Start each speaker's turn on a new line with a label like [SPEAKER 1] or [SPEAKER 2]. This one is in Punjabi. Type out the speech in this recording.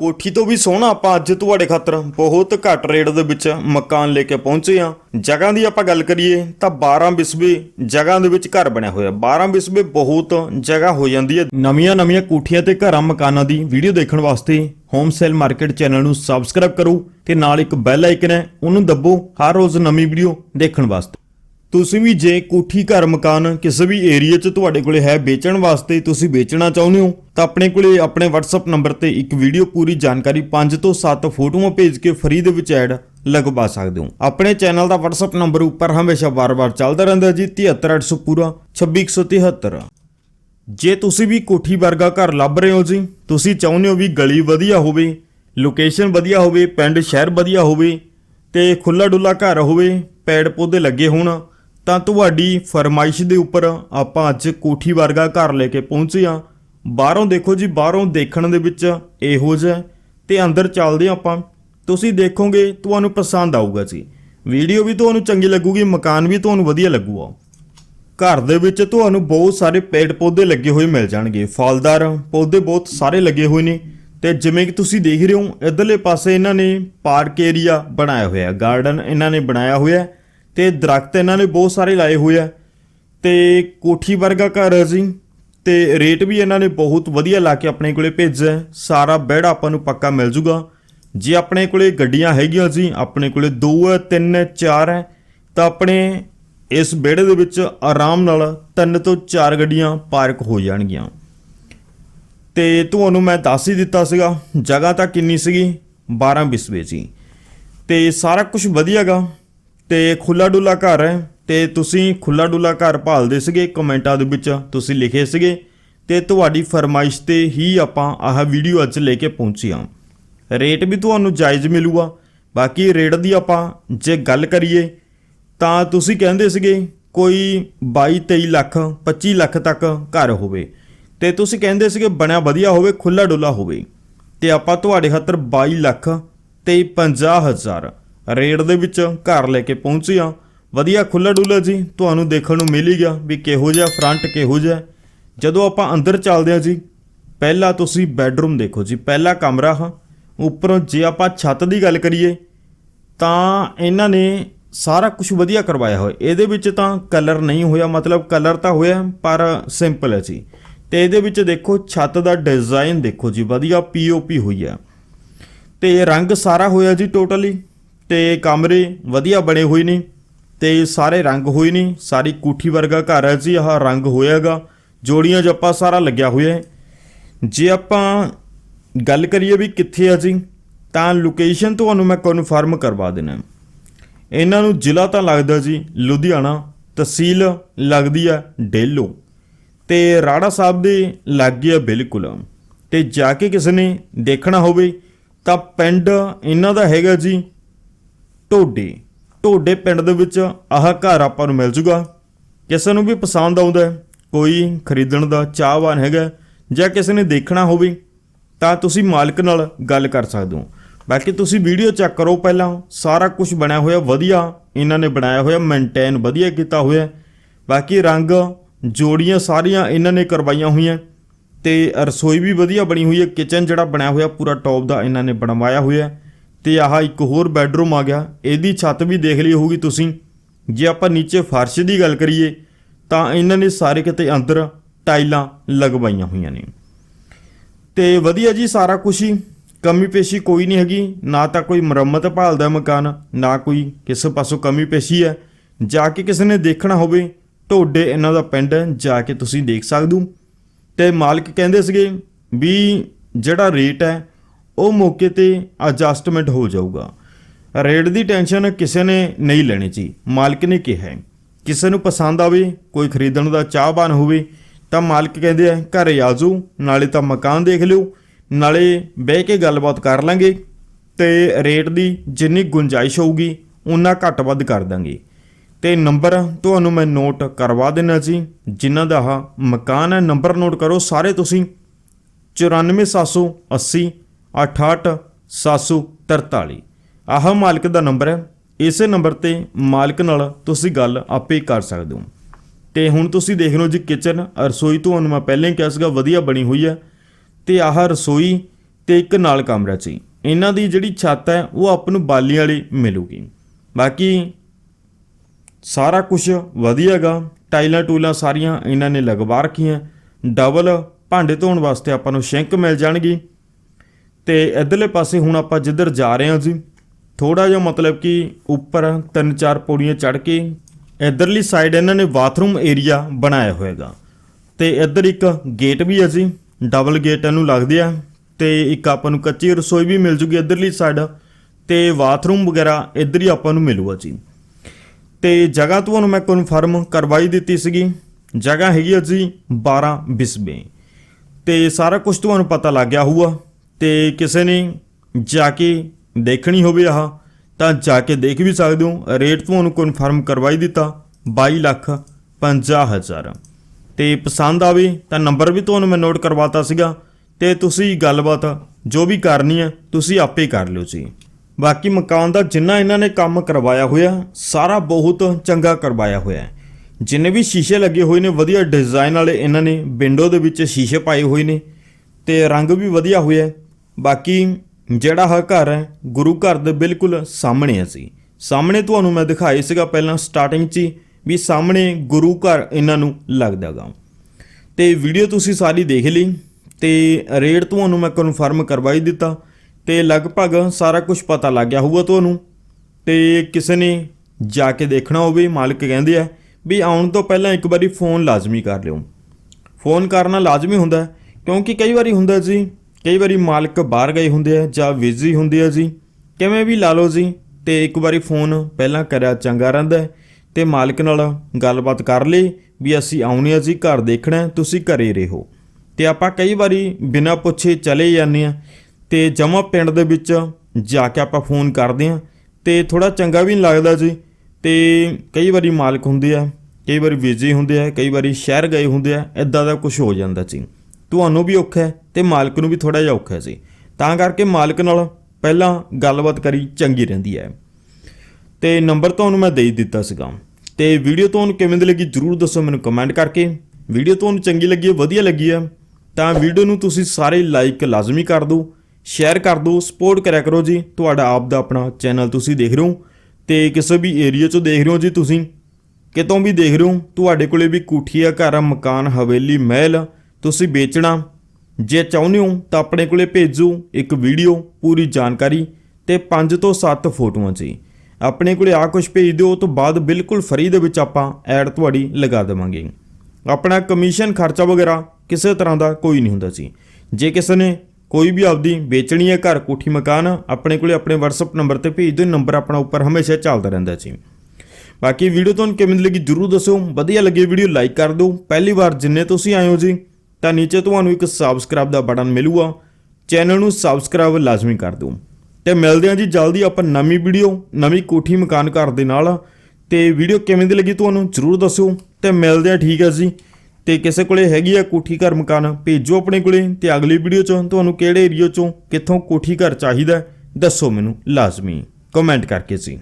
[SPEAKER 1] ਕੋਠੀ ਤੋਂ ਵੀ ਸੋਹਣਾ ਆਪਾਂ ਅੱਜ ਤੁਹਾਡੇ ਖਾਤਰ ਬਹੁਤ ਘੱਟ ਰੇਟ ਦੇ ਵਿੱਚ ਮਕਾਨ ਲੈ ਕੇ ਪਹੁੰਚੇ ਆ ਜਗ੍ਹਾ ਦੀ ਆਪਾਂ ਗੱਲ ਕਰੀਏ ਤਾਂ 12 ਬਿਸਵੇ ਜਗ੍ਹਾ ਦੇ ਵਿੱਚ ਘਰ ਬਣਿਆ ਹੋਇਆ। 12 ਬਿਸਵੇ ਬਹੁਤ ਜਗ੍ਹਾ ਹੋ ਜਾਂਦੀ ਹੈ। ਨਵੀਆਂ ਨਵੀਆਂ ਕੋਠੀਆਂ ਤੇ ਘਰਾਂ ਮਕਾਨਾਂ ਦੀ ਵੀਡੀਓ ਦੇਖਣ ਵਾਸਤੇ ਹੋਮ ਸੇਲ ਮਾਰਕੀਟ ਚੈਨਲ ਨੂੰ ਸਬਸਕ੍ਰਾਈਬ ਕਰੋ ਤੇ ਨਾਲ ਇੱਕ ਬੈਲ ਆਈਕਨ ਹੈ, ਉਹਨੂੰ ਦੱਬੋ ਹਰ ਰੋਜ਼ ਨਵੀਂ ਵੀਡੀਓ ਦੇਖਣ ਵਾਸਤੇ। ਤੁਸੀਂ ਵੀ ਜੇ ਕੋਠੀ, ਘਰ, ਮਕਾਨ ਕਿਸੇ ਵੀ ਏਰੀਆ 'ਚ ਤੁਹਾਡੇ ਕੋਲੇ ਹੈ ਵੇਚਣ ਵਾਸਤੇ ਤੁਸੀਂ ਵੇਚਣਾ ਚਾਹੁੰਦੇ ਹੋ, ਤਾਂ ਆਪਣੇ ਕੋਲੇ ਆਪਣੇ WhatsApp ਨੰਬਰ ਤੇ ਇੱਕ ਵੀਡੀਓ ਪੂਰੀ ਜਾਣਕਾਰੀ 5 ਤੋਂ 7 ਫੋਟੋਆਂ ਭੇਜ ਕੇ ਫਰੀ ਦੇ ਵਿੱਚ ਐਡ ਲਗਵਾ ਸਕਦੇ ਹੋ। ਆਪਣੇ ਚੈਨਲ ਦਾ WhatsApp ਨੰਬਰ ਉੱਪਰ ਹਮੇਸ਼ਾ ਵਾਰ-ਵਾਰ ਚੱਲਦਾ ਰਹਿੰਦਾ ਜੀ 73800 ਪੂਰਾ 26173 ਜੇ ਤੁਸੀਂ ਵੀ ਕੋਠੀ ਵਰਗਾ ਘਰ ਲੱਭ ਰਹੇ ਹੋ ਜੀ, ਤੁਸੀਂ ਚਾਹੁੰਦੇ ਹੋ ਵੀ ਗਲੀ ਵਧੀਆ ਹੋਵੇ ਲੋਕੇਸ਼ਨ ਵਧੀਆ ਹੋਵੇ, ਪਿੰਡ, ਸ਼ਹਿਰ ਵਧੀਆ ਹੋਵੇ ਤੇ ਖੁੱਲਾ ਡੁੱਲਾ ਘਰ ਹੋਵੇ ਪੈੜ ਪੌਦੇ ਲੱਗੇ ਹੋਣ ਤਾਂ ਤੁਹਾਡੀ ਫਰਮਾਇਸ਼ ਦੇ ਉੱਪਰ ਆਪਾਂ ਅੱਜ ਕੋਠੀ ਵਰਗਾ ਘਰ ਲੈ ਕੇ ਪਹੁੰਚੇ ਆ ਬਾਹਰੋਂ ਦੇਖੋ ਜੀ, ਬਾਹਰੋਂ ਦੇਖਣ ਦੇ ਵਿੱਚ ਇਹੋ ਜਿਹਾ ਤੇ ਅੰਦਰ ਚੱਲਦੇ ਹਾਂ ਆਪਾਂ। ਤੁਸੀਂ ਦੇਖੋਗੇ, ਤੁਹਾਨੂੰ ਪਸੰਦ ਆਊਗਾ ਜੀ। ਵੀਡੀਓ ਵੀ ਤੁਹਾਨੂੰ ਚੰਗੀ ਲੱਗੂਗੀ, ਮਕਾਨ ਵੀ ਤੁਹਾਨੂੰ ਵਧੀਆ ਲੱਗੂਗਾ। ਘਰ ਦੇ ਵਿੱਚ ਤੁਹਾਨੂੰ ਬਹੁਤ ਸਾਰੇ ਪੇੜ ਪੌਦੇ ਲੱਗੇ ਹੋਏ ਮਿਲ ਜਾਣਗੇ। ਫਲਦਾਰ ਪੌਦੇ ਬਹੁਤ ਸਾਰੇ ਲੱਗੇ ਹੋਏ ਨੇ ਤੇ ਜਿਵੇਂ ਕਿ ਤੁਸੀਂ ਦੇਖ ਰਹੇ ਹੋ, ਇਧਰਲੇ ਪਾਸੇ ਇਹਨਾਂ ਨੇ ਪਾਰਕ ਏਰੀਆ ਬਣਾਇਆ ਹੋਇਆ ਗਾਰਡਨ ਇਹਨਾਂ ਨੇ ਬਣਾਇਆ ਹੋਇਆ ਤੇ ਦਰਖਤ ਇਹਨਾਂ ਨੇ ਬਹੁਤ ਸਾਰੇ ਲਾਏ ਹੋਏ ਆ। ਤੇ ਕੋਠੀ ਵਰਗਾ ਘਰ ਹੈ ਜੀ। ਤੇ ਰੇਟ ਵੀ ਇਹਨਾਂ ਨੇ ਬਹੁਤ ਵਧੀਆ ਲਾ ਕੇ ਆਪਣੇ ਕੋਲੇ ਭੇਜਿਆ ਸਾਰਾ ਬੈੱਡ ਆਪਾਂ ਨੂੰ ਪੱਕਾ ਮਿਲ ਜੂਗਾ। ਜੇ ਆਪਣੇ ਕੋਲੇ ਗੱਡੀਆਂ ਹੈਗੀਆਂ ਜੀ, ਆਪਣੇ ਕੋਲੇ 2 ਹੈ 3 ਹੈ 4 ਹੈ, ਤਾਂ ਆਪਣੇ ਇਸ ਵਿਹੜੇ ਦੇ ਵਿੱਚ ਆਰਾਮ ਨਾਲ 3 ਤੋਂ 4 ਗੱਡੀਆਂ ਪਾਰਕ ਹੋ ਜਾਣਗੀਆਂ। ਤੇ ਤੁਹਾਨੂੰ ਮੈਂ ਦੱਸ ਹੀ ਦਿੱਤਾ ਸੀਗਾ, ਜਗ੍ਹਾ ਤਾਂ ਕਿੰਨੀ ਸੀਗੀ? 12 ਬਿਸਵੇ ਸੀ ਤੇ ਸਾਰਾ ਕੁਝ ਵਧੀਆਗਾ ਤੇ ਖੁੱਲਾ ਡੁੱਲਾ ਘਰ ਹੈ ਤੇ ਤੁਸੀਂ ਖੁੱਲਾ ਡੁੱਲਾ ਘਰ ਭਾਲਦੇ ਸੀਗੇ ਕਮੈਂਟਾਂ ਦੇ ਵਿੱਚ, ਤੁਸੀਂ ਲਿਖੇ ਸੀਗੇ ਤੇ ਤੁਹਾਡੀ ਫਰਮਾਇਸ਼ ਤੇ ਹੀ ਆਪਾਂ ਆਹ ਵੀਡੀਓ ਅੱਜ ਲੈ ਕੇ ਪਹੁੰਚੇ ਹਾਂ। ਰੇਟ ਵੀ ਤੁਹਾਨੂੰ ਜਾਇਜ਼ ਮਿਲੂਗਾ, ਬਾਕੀ ਰੇਟ ਦੀ ਆਪਾਂ ਜੇ ਗੱਲ ਕਰੀਏ, ਤਾਂ ਤੁਸੀਂ ਕਹਿੰਦੇ ਸੀਗੇ ਕੋਈ 22 23 ਲੱਖ 25 ਲੱਖ ਤੱਕ ਘਰ ਹੋਵੇ ਤੇ ਤੁਸੀਂ ਕਹਿੰਦੇ ਸੀਗੇ ਬਣਿਆ ਵਧੀਆ ਹੋਵੇ ਖੁੱਲਾ ਡੁੱਲਾ ਹੋਵੇ ਤੇ ਆਪਾਂ ਤੁਹਾਡੇ ਖਾਤਰ 22 ਲੱਖ ਤੇ 50 ਰੇਡ ਦੇ ਵਿੱਚ ਘਰ ਲੈ ਕੇ ਪਹੁੰਚੇ ਆ ਵਧੀਆ ਖੁੱਲਾ ਡੁੱਲਾ ਜੀ, ਤੁਹਾਨੂੰ ਦੇਖਣ ਨੂੰ ਮਿਲ ਹੀ ਗਿਆ ਵੀ ਕਿਹੋ ਜਿਹਾ ਫਰੰਟ ਕਿਹੋ ਜਿਹਾ ਜਦੋਂ ਆਪਾਂ ਅੰਦਰ ਚੱਲਦੇ ਆ ਜੀ, ਪਹਿਲਾ ਤੁਸੀਂ ਬੈੱਡਰੂਮ ਦੇਖੋ ਜੀ, ਪਹਿਲਾ ਕਮਰਾ ਹਾਂ। ਉੱਪਰੋਂ ਜੇ ਆਪਾਂ ਛੱਤ ਦੀ ਗੱਲ ਕਰੀਏ, ਤਾਂ ਇਹਨਾਂ ਨੇ ਸਾਰਾ ਕੁਝ ਵਧੀਆ ਕਰਵਾਇਆ ਹੋਇਆ। ਇਹਦੇ ਵਿੱਚ ਤਾਂ ਕਲਰ ਨਹੀਂ ਹੋਇਆ, ਮਤਲਬ ਕਲਰ ਤਾਂ ਹੋਇਆ, ਪਰ ਸਿੰਪਲ ਹੈ ਜੀ। ਤੇ ਇਹਦੇ ਵਿੱਚ ਦੇਖੋ, ਛੱਤ ਦਾ ਡਿਜ਼ਾਈਨ ਦੇਖੋ ਜੀ, ਵਧੀਆ ਪੀਓਪੀ ਹੋਈ ਹੈ। ਤੇ ਰੰਗ ਸਾਰਾ ਹੋਇਆ ਜੀ ਟੋਟਲੀ ਤੇ ਕਮਰੇ ਵਧੀਆ ਬਣੇ ਹੋਏ ਨੇ ਤੇ ਸਾਰੇ ਰੰਗ ਹੋਏ ਨੇ, ਸਾਰੀ ਕੋਠੀ ਵਰਗਾ ਘਰ ਹੈ ਜੀ, ਆਹ ਰੰਗ ਹੋਇਆਗਾ, ਜੋੜੀਆਂ ਜੱਪਾ ਸਾਰਾ ਲੱਗਿਆ ਹੋਇਆ ਹੈ। ਜੇ ਆਪਾਂ ਗੱਲ ਕਰੀਏ ਵੀ ਕਿੱਥੇ ਆ ਜੀ, ਤਾਂ ਲੋਕੇਸ਼ਨ ਤੁਹਾਨੂੰ ਮੈਂ ਕਨਫਰਮ ਕਰਵਾ ਦੇਣਾ ਇਹਨਾਂ ਨੂੰ ਜ਼ਿਲ੍ਹਾ ਤਾਂ ਲੱਗਦਾ ਜੀ, ਲੁਧਿਆਣਾ, ਤਹਿਸੀਲ ਲੱਗਦੀ ਆ ਡੇਲੋ। ਤੇ ਰਾੜਾ ਸਾਹਿਬ ਦੇ ਲਾਗੇ ਆ ਬਿਲਕੁਲ। ਤੇ ਜਾ ਕੇ ਕਿਸੇ ਨੇ ਦੇਖਣਾ ਹੋਵੇ, ਤਾਂ ਪਿੰਡ ਇਹਨਾਂ ਦਾ ਹੈਗਾ ਜੀ ਢੋਡੇ। ਢੋਡੇ ਪਿੰਡ ਦੇ ਵਿੱਚ ਆਹ ਘਰ ਆਪਾਂ ਨੂੰ ਮਿਲ ਜੂਗਾ। ਕਿਸੇ ਨੂੰ ਵੀ ਪਸੰਦ ਆਉਂਦਾ ਕੋਈ ਖਰੀਦਣ ਦਾ ਚਾਹਵਾਨ ਹੈਗਾ ਜਾਂ ਕਿਸੇ ਨੇ ਦੇਖਣਾ ਹੋਵੇ, ਤਾਂ ਤੁਸੀਂ ਮਾਲਕ ਨਾਲ ਗੱਲ ਕਰ ਸਕਦੇ ਹੋ। ਬਾਕੀ ਤੁਸੀਂ ਵੀਡੀਓ ਚੈੱਕ ਕਰੋ ਪਹਿਲਾਂ, ਸਾਰਾ ਕੁਝ ਬਣਿਆ ਹੋਇਆ ਵਧੀਆ, ਇਹਨਾਂ ਨੇ ਬਣਾਇਆ ਹੋਇਆ ਮੇਨਟੇਨ ਵਧੀਆ ਕੀਤਾ ਹੋਇਆ ਬਾਕੀ ਰੰਗ, ਜੋੜੀਆਂ ਸਾਰੀਆਂ ਇਹਨਾਂ ਨੇ ਕਰਵਾਈਆਂ ਹੋਈਆਂ ਤੇ ਰਸੋਈ ਵੀ ਵਧੀਆ ਬਣੀ ਹੋਈ ਹੈ ਕਿਚਨ ਜਿਹੜਾ ਬਣਿਆ ਹੋਇਆ ਪੂਰਾ ਟੌਪ ਦਾ ਇਹਨਾਂ ਨੇ ਬਣਵਾਇਆ ਹੋਇਆ ਤੇ ਆਹ ਇੱਕ ਹੋਰ ਬੈੱਡਰੂਮ ਆ ਗਿਆ। ਇਹਦੀ ਛੱਤ ਵੀ ਦੇਖ ਲਈ ਹੋਊਗੀ ਤੁਸੀਂ। ਜੇ ਆਪਾਂ ਨੀਚੇ ਫਰਸ਼ ਦੀ ਗੱਲ ਕਰੀਏ, ਤਾਂ ਇਹਨਾਂ ਨੇ ਸਾਰੇ ਕਿਤੇ ਅੰਦਰ ਟਾਈਲਾਂ ਲਗਵਾਈਆਂ ਹੋਈਆਂ ਨੇ। ਤੇ ਵਧੀਆ ਜੀ ਸਾਰਾ ਕੁਝ ਹੀ। ਕਮੀ ਪੇਸ਼ੀ ਕੋਈ ਨਹੀਂ ਹੈਗੀ। ਨਾ ਤਾਂ ਕੋਈ ਮੁਰੰਮਤ ਭਾਲਦਾ ਮਕਾਨ, ਨਾ ਕੋਈ ਕਿਸੇ ਪਾਸੋਂ ਕਮੀ ਪੇਸ਼ੀ ਹੈ। ਜਾ ਕੇ ਕਿਸੇ ਨੇ ਦੇਖਣਾ ਹੋਵੇ ਢੋਡੇ ਇਹਨਾਂ ਦਾ ਪਿੰਡ ਹੈ ਜਾ ਕੇ ਤੁਸੀਂ ਦੇਖ ਸਕਦੇ ਹੋ। ਤੇ ਮਾਲਕ ਕਹਿੰਦੇ ਸੀਗੇ ਵੀ ਜਿਹੜਾ ਰੇਟ ਹੈ ਉਹ ਮੌਕੇ ਤੇ ਐਡਜਸਟਮੈਂਟ ਹੋ ਜਾਊਗਾ। ਰੇਟ ਦੀ ਟੈਨਸ਼ਨ ਕਿਸੇ ਨੇ ਨਹੀਂ ਲੈਣੀ ਜੀ। ਮਾਲਕ ਨੇ ਕਿਹਾ ਹੈ, ਕਿਸੇ ਨੂੰ ਪਸੰਦ ਆਵੇ, ਕੋਈ ਖਰੀਦਣ ਦਾ ਚਾਹਵਾਨ ਹੋਵੇ, ਤਾਂ ਮਾਲਕ ਕਹਿੰਦੇ ਆ, ਘਰੇ ਆਜੋ, ਨਾਲੇ ਤਾਂ ਮਕਾਨ ਦੇਖ ਲਿਓ, ਨਾਲੇ ਬਹਿ ਕੇ ਗੱਲਬਾਤ ਕਰ ਲਾਂਗੇ। ਤੇ ਰੇਟ ਦੀ ਜਿੰਨੀ ਗੁੰਜਾਇਸ਼ ਹੋਊਗੀ ਉਨਾ ਘੱਟ ਵੱਧ ਕਰ ਦਾਂਗੇ। ਤੇ ਨੰਬਰ ਤੁਹਾਨੂੰ ਮੈਂ ਨੋਟ ਕਰਵਾ ਦੇਣਾ ਜੀ, ਜਿਨ੍ਹਾਂ ਦਾ ਆਹ ਮਕਾਨ ਹੈ, ਨੰਬਰ ਨੋਟ ਕਰੋ ਸਾਰੇ ਤੁਸੀਂ। 94780 68743 ਆਹ ਮਾਲਕ ਦਾ ਨੰਬਰ ਹੈ। ਇਸੇ ਨੰਬਰ ਤੇ ਮਾਲਕ ਨਾਲ ਤੁਸੀਂ ਗੱਲ ਆਪੇ ਕਰ ਸਕਦੇ ਹੋ। ਤੇ ਹੁਣ ਤੁਸੀਂ ਦੇਖ ਲਓ ਜੀ ਕਿਚਨ, ਰਸੋਈ ਤੁਹਾਨੂੰ ਮੈਂ ਪਹਿਲਾਂ ਹੀ ਕਿਹਾ ਸੀਗਾ, ਵਧੀਆ ਬਣੀ ਹੋਈ ਹੈ। ਤੇ ਆਹ ਰਸੋਈ ਤੇ ਇੱਕ ਨਾਲ ਕਮਰਾ ਸੀ। ਇਹਨਾਂ ਦੀ ਜਿਹੜੀ ਛੱਤ ਹੈ, ਉਹ ਆਪ ਨੂੰ ਬਾਲੀ ਵਾਲੀ ਮਿਲੂਗੀ। ਬਾਕੀ ਸਾਰਾ ਕੁਝ ਵਧੀਆਗਾ ਟਾਈਲਾਂ ਟੂਲਾਂ ਸਾਰੀਆਂ ਇਹਨਾਂ ਨੇ ਲਗਵਾ ਰੱਖੀਆਂ। ਡਬਲ ਭਾਂਡੇ ਧੋਣ ਵਾਸਤੇ ਆਪਾਂ ਨੂੰ ਸ਼ਿੰਕ ਮਿਲ ਜਾਣਗੀ। ਤੇ ਇਧਰਲੇ ਪਾਸੇ ਹੁਣ ਆਪਾਂ ਜਿੱਧਰ ਜਾ ਰਹੇ ਹਾਂ ਜੀ ਥੋੜਾ ਜਿਹਾ ਮਤਲਬ ਕਿ ਉੱਪਰ ਤਿੰਨ ਚਾਰ ਪੌੜੀਆਂ ਚੜ੍ਹ ਕੇ ਇਧਰਲੀ ਸਾਈਡ ਇਹਨਾਂ ਨੇ ਬਾਥਰੂਮ ਏਰੀਆ ਬਣਾਇਆ ਹੋਏਗਾ। ਤੇ ਇੱਧਰ ਇੱਕ ਗੇਟ ਵੀ ਹੈ ਜੀ ਡਬਲ ਗੇਟ ਇਹਨੂੰ ਲੱਗਦੇ ਆ। ਤੇ ਇੱਕ ਆਪਾਂ ਨੂੰ ਕੱਚੀ ਰਸੋਈ ਵੀ ਮਿਲ ਜੂਗੀ ਇਧਰਲੀ ਸਾਈਡ ਤੇ ਬਾਥਰੂਮ ਵਗੈਰਾ ਇੱਧਰ ਹੀ ਆਪਾਂ ਨੂੰ ਮਿਲੂਗਾ ਜੀ। ਤੇ ਜਗ੍ਹਾ ਤੁਹਾਨੂੰ ਮੈਂ ਕਨਫਰਮ ਕਰਵਾਈ ਦਿੱਤੀ ਸੀਗੀ, ਜਗ੍ਹਾ ਹੈਗੀ ਹੈ ਜੀ 12 ਬਿਸਬੇ। ਤੇ ਸਾਰਾ ਕੁਝ ਤੁਹਾਨੂੰ ਪਤਾ ਲੱਗ ਗਿਆ ਹੋਊਗਾ। ਤੇ ਕਿਸੇ ਨੇ ਜਾ ਕੇ ਦੇਖਣੀ ਹੋਵੇ ਆਹ, ਤਾਂ ਜਾ ਕੇ ਦੇਖ ਵੀ ਸਕਦੇ ਹੋ। ਰੇਟ ਤੁਹਾਨੂੰ ਕਨਫਰਮ ਕਰਵਾਈ ਦਿੱਤਾ 22 ਲੱਖ 50 ਹਜ਼ਾਰ। ਤੇ ਪਸੰਦ ਆਵੇ ਤਾਂ ਨੰਬਰ ਵੀ ਤੁਹਾਨੂੰ ਮੈਂ ਨੋਟ ਕਰਵਾਤਾ ਸੀਗਾ। ਤੇ ਤੁਸੀਂ ਗੱਲਬਾਤ ਜੋ ਵੀ ਕਰਨੀ ਹੈ ਤੁਸੀਂ ਆਪੇ ਕਰ ਲਿਓ ਜੀ। ਬਾਕੀ ਮਕਾਨ ਦਾ ਜਿੰਨਾ ਇਹਨਾਂ ਨੇ ਕੰਮ ਕਰਵਾਇਆ ਹੋਇਆ, ਸਾਰਾ ਬਹੁਤ ਚੰਗਾ ਕਰਵਾਇਆ ਹੋਇਆ ਹੈ। ਜਿੰਨੇ ਵੀ ਸ਼ੀਸ਼ੇ ਲੱਗੇ ਹੋਏ ਨੇ, ਵਧੀਆ ਡਿਜ਼ਾਈਨ ਵਾਲੇ ਇਹਨਾਂ ਨੇ ਵਿੰਡੋ ਦੇ ਵਿੱਚ ਸ਼ੀਸ਼ੇ ਪਾਏ ਹੋਏ ਨੇ। ਤੇ ਰੰਗ ਵੀ ਵਧੀਆ ਹੋਇਆ ਬਾਕੀ ਜਿਹੜਾ ਆਹ ਘਰ ਹੈ, ਗੁਰੂ ਘਰ ਦੇ ਬਿਲਕੁਲ ਸਾਹਮਣੇ ਅਸੀਂ ਸਾਹਮਣੇ ਤੁਹਾਨੂੰ ਮੈਂ ਦਿਖਾਈ ਸੀਗਾ ਪਹਿਲਾਂ ਸਟਾਰਟਿੰਗ 'ਚ ਹੀ ਵੀ ਸਾਹਮਣੇ ਗੁਰੂ ਘਰ ਇਹਨਾਂ ਨੂੰ ਲੱਗਦਾਗਾ ਤੇ ਵੀਡੀਓ ਤੁਸੀਂ ਸਾਰੀ ਦੇਖ ਲਈ ਤੇ ਰੇਟ ਤੁਹਾਨੂੰ ਮੈਂ ਕਨਫਰਮ ਕਰਵਾਈ ਦਿੱਤਾ ਤੇ ਲਗਭਗ ਸਾਰਾ ਕੁਝ ਪਤਾ ਲੱਗ ਗਿਆ ਹੋਊਗਾ ਤੁਹਾਨੂੰ ਤੇ ਕਿਸੇ ਨੇ ਜਾ ਕੇ ਦੇਖਣਾ ਹੋਵੇ, ਮਾਲਕ ਕਹਿੰਦੇ ਆ ਵੀ ਆਉਣ ਤੋਂ ਪਹਿਲਾਂ ਇੱਕ ਵਾਰੀ ਫੋਨ ਲਾਜ਼ਮੀ ਕਰ ਲਿਓ। ਫੋਨ ਕਰਨਾ ਲਾਜ਼ਮੀ ਹੁੰਦਾ ਕਿਉਂਕਿ ਕਈ ਵਾਰੀ ਹੁੰਦਾ ਜੀ ਕਈ ਵਾਰੀ ਮਾਲਕ ਬਾਹਰ ਗਏ ਹੁੰਦੇ ਆ ਜਾਂ ਬਿਜ਼ੀ ਹੁੰਦੇ ਆ ਜੀ। ਕਿਵੇਂ ਵੀ ਲਾ ਲਓ ਜੀ ਤੇ ਇੱਕ ਵਾਰੀ ਫੋਨ ਪਹਿਲਾਂ ਕਰਿਆ ਚੰਗਾ ਰਹਿੰਦਾ ਹੈ ਤੇ ਮਾਲਕ ਨਾਲ ਗੱਲਬਾਤ ਕਰ ਲਈ ਵੀ ਅਸੀਂ ਆਉਣੇ ਆ ਜੀ ਘਰ ਦੇਖਣਾ ਹੈ, ਤੁਸੀਂ ਘਰੇ ਰਹੋ। ਤੇ ਆਪਾਂ ਕਈ ਵਾਰੀ ਬਿਨਾਂ ਪੁੱਛੇ ਚਲੇ ਜਾਂਦੇ ਆ ਤੇ ਜਮਾ ਪਿੰਡ ਦੇ ਵਿੱਚ ਜਾ ਕੇ ਆਪਾਂ ਫੋਨ ਕਰਦੇ ਆ ਤੇ ਥੋੜਾ ਚੰਗਾ ਵੀ ਨਹੀਂ ਲੱਗਦਾ ਜੀ। ਤੇ ਕਈ ਵਾਰੀ ਮਾਲਕ ਹੁੰਦੇ ਆ ਕਈ ਵਾਰੀ ਬਿਜ਼ੀ ਹੁੰਦੇ ਆ ਕਈ ਵਾਰੀ ਸ਼ਹਿਰ ਗਏ ਹੁੰਦੇ ਆ ਇਦਾਂ ਦਾ ਕੁਝ ਹੋ ਜਾਂਦਾ ਜੀ। ਤੁਹਾਨੂੰ ਵੀ ਔਖਾ ਹੈ ਤੇ ਮਾਲਕ ਨੂੰ ਵੀ ਥੋੜਾ ਜਿਹਾ ਔਖਾ ਸੀ। ਤਾਂ ਕਰਕੇ ਮਾਲਕ ਨਾਲ ਪਹਿਲਾਂ ਗੱਲਬਾਤ ਕਰੀ, ਚੰਗੀ ਰਹਿੰਦੀ ਹੈ। ਤੇ ਨੰਬਰ ਤੁਹਾਨੂੰ ਮੈਂ ਦੇ ਦਿੱਤਾ ਸੀਗਾ। ਤੇ ਵੀਡੀਓ ਤੁਹਾਨੂੰ ਕਿਵੇਂ ਦੀ ਲੱਗੀ ਜਰੂਰ ਦੱਸੋ ਮੈਨੂੰ ਕਮੈਂਟ ਕਰਕੇ। ਵੀਡੀਓ ਤੁਹਾਨੂੰ ਚੰਗੀ ਲੱਗੀ ਹੈ, ਵਧੀਆ ਲੱਗੀ ਹੈ। ਤਾਂ ਵੀਡੀਓ ਨੂੰ ਤੁਸੀਂ ਸਾਰੇ ਲਾਈਕ ਲਾਜ਼ਮੀ ਕਰ ਦਿਓ ਸ਼ੇਅਰ ਕਰ ਦਿਓ ਸਪੋਰਟ ਕਰਿਆ ਕਰੋ ਜੀ। ਤੁਹਾਡਾ ਆਪ ਦਾ ਆਪਣਾ ਚੈਨਲ ਤੁਸੀਂ ਦੇਖ ਰਹੇ ਹੋ। ਤੇ ਕਿਸੇ ਵੀ ਏਰੀਆ 'ਚੋਂ ਦੇਖ ਰਹੇ ਹੋ ਜੀ ਤੁਸੀਂ, ਕਿਤੋਂ ਵੀ ਦੇਖ ਰਹੇ ਹੋ, ਤੁਹਾਡੇ ਕੋਲੇ ਵੀ ਕੋਠੀਆ, ਘਰ, ਮਕਾਨ, ਹਵੇਲੀ, ਮਹਿਲ ਤੁਸੀਂ ਵੇਚਣਾ। ਜੇ ਚਾਹੁੰਦੇ ਹੋ ਤਾਂ ਆਪਣੇ ਕੋਲੇ ਭੇਜੋ ਇੱਕ ਵੀਡੀਓ, ਪੂਰੀ ਜਾਣਕਾਰੀ ਤੇ 5 ਤੋਂ 7 ਫੋਟੋਆਂ ਜੀ। ਆਪਣੇ ਕੋਲੇ ਆ ਕੁਝ ਭੇਜ ਦਿਓ ਤੋਂ ਬਾਅਦ ਬਿਲਕੁਲ ਫਰੀ ਦੇ ਵਿੱਚ ਆਪਾਂ ਐਡ ਤੁਹਾਡੀ ਲਗਾ ਦੇਵਾਂਗੇ। ਆਪਣਾ ਕਮਿਸ਼ਨ, ਖਰਚਾ ਵਗੈਰਾ ਕਿਸੇ ਤਰ੍ਹਾਂ ਦਾ ਕੋਈ ਨਹੀਂ ਹੁੰਦਾ ਜੀ। ਜੇ ਕਿਸੇ ਨੇ ਕੋਈ ਵੀ ਆਪਦੀ ਵੇਚਣੀ ਹੈ ਘਰ ਕੋਠੀ ਮਕਾਨ, ਆਪਣੇ ਕੋਲੇ ਆਪਣੇ WhatsApp ਨੰਬਰ ਤੇ ਭੇਜ ਦਿਓ, ਨੰਬਰ ਆਪਣਾ ਉੱਪਰ ਹਮੇਸ਼ਾ ਚੱਲਦਾ ਰਹਿੰਦਾ ਜੀ। ਬਾਕੀ ਵੀਡੀਓ ਤੁਹਾਨੂੰ ਕਿਵੇਂ ਲੱਗੀ ਜਰੂਰ ਦੱਸੋ ਵਧੀਆ ਲੱਗੇ ਵੀਡੀਓ ਲਾਈਕ ਕਰ ਦਿਓ। ਪਹਿਲੀ ਵਾਰ ਜਿੰਨੇ ਤੁਸੀਂ ਆਏ ਹੋ ਜੀ ਤਾਂ ਨੀਚੇ ਤੁਹਾਨੂੰ ਇੱਕ ਸਬਸਕ੍ਰਾਈਬ ਦਾ ਬਟਨ ਮਿਲੂਗਾ। ਚੈਨਲ ਨੂੰ ਸਬਸਕ੍ਰਾਈਬ ਲਾਜ਼ਮੀ ਕਰ ਦਿਓ। ਤੇ ਮਿਲਦੇ ਹਾਂ ਜੀ ਜਲਦੀ ਆਪਾਂ ਨਵੀਂ ਵੀਡੀਓ ਨਵੀਂ ਕੋਠੀ ਮਕਾਨ ਘਰ ਦੇ ਨਾਲ। ਤੇ ਵੀਡੀਓ ਕਿਵੇਂ ਦੀ ਲੱਗੀ ਤੁਹਾਨੂੰ ਜਰੂਰ ਦੱਸਿਓ। ਤੇ ਮਿਲਦੇ ਹਾਂ ਠੀਕ ਹੈ ਜੀ। ਤੇ ਕਿਸੇ ਕੋਲੇ ਹੈਗੀ ਆ ਕੋਠੀ ਘਰ ਮਕਾਨ, ਭੇਜੋ ਆਪਣੇ ਕੋਲੇ। ਤੇ ਅਗਲੀ ਵੀਡੀਓ 'ਚੋਂ ਤੁਹਾਨੂੰ ਕਿਹੜੇ ਏਰੀਆ 'ਚੋਂ ਕਿੱਥੋਂ ਕੋਠੀ ਘਰ ਚਾਹੀਦਾ ਦੱਸੋ ਮੈਨੂੰ ਲਾਜ਼ਮੀ। ਕਮੈਂਟ ਕਰਕੇ ਜੀ।